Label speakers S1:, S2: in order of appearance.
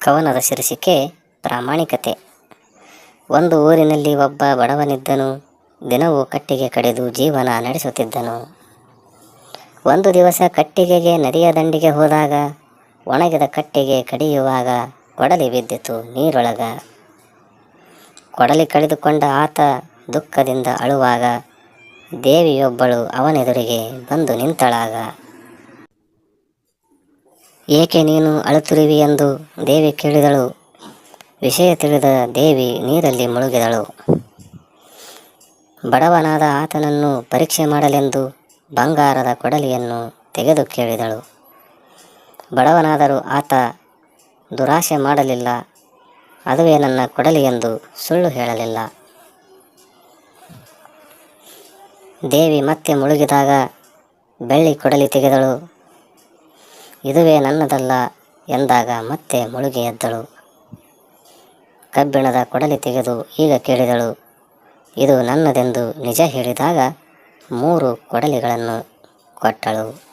S1: ಕವನದ ಶೀರ್ಷಿಕೆ ಪ್ರಾಮಾಣಿಕತೆ. ಒಂದು ಊರಿನಲ್ಲಿ ಒಬ್ಬ ಬಡವನಿದ್ದನು, ದಿನವೂ ಕಟ್ಟಿಗೆ ಕಡಿದು ಜೀವನ ನಡೆಸುತ್ತಿದ್ದನು. ಒಂದು ದಿವಸ ಕಟ್ಟಿಗೆಗೆ ನದಿಯ ದಂಡಿಗೆ ಹೋದಾಗ, ಒಣಗಿದ ಕಟ್ಟಿಗೆ ಕಡಿಯುವಾಗ ಕೊಡಲಿ ಬಿದ್ದಿತು ನೀರೊಳಗ. ಕೊಡಲಿ ಕಳೆದುಕೊಂಡ ಆತ ದುಃಖದಿಂದ ಅಳುವಾಗ ದೇವಿಯೊಬ್ಬಳು ಅವನೆದುರಿಗೆ ಬಂದು ನಿಂತಳಾಗ. ಏಕೆ ನೀನು ಅಳುತ್ತಿರುವಿ ಎಂದು ದೇವಿ ಕೇಳಿದಳು. ವಿಷಯ ತಿಳಿದ ದೇವಿ ನೀರಲ್ಲಿ ಮುಳುಗಿದಳು. ಬಡವನಾದ ಆತನನ್ನು ಪರೀಕ್ಷೆ ಮಾಡಲೆಂದು ಬಂಗಾರದ ಕೊಡಲಿಯನ್ನು ತೆಗೆದು ಕೇಳಿದಳು. ಬಡವನಾದರೂ ಆತ ದುರಾಶೆ ಮಾಡಲಿಲ್ಲ, ಅದುವೇ ನನ್ನ ಕೊಡಲಿ ಎಂದು ಸುಳ್ಳು ಹೇಳಲಿಲ್ಲ. ದೇವಿ ಮತ್ತೆ ಮುಳುಗಿದಾಗ ಬೆಳ್ಳಿ ಕೊಡಲಿ ತೆಗೆದಳು. ಇದುವೇ ನನ್ನದಲ್ಲ ಎಂದಾಗ ಮತ್ತೆ ಮುಳುಗಿ ಎದ್ದಳು. ಕಬ್ಬಿಣದ ಕೊಡಲಿ ತೆಗೆದು ಈಗ ಕೇಳಿದಳು. ಇದು ನನ್ನದೆಂದು ನಿಜ ಹೇಳಿದಾಗ ಮೂರು ಕೊಡಲಿಗಳನ್ನು ಕೊಟ್ಟಳು.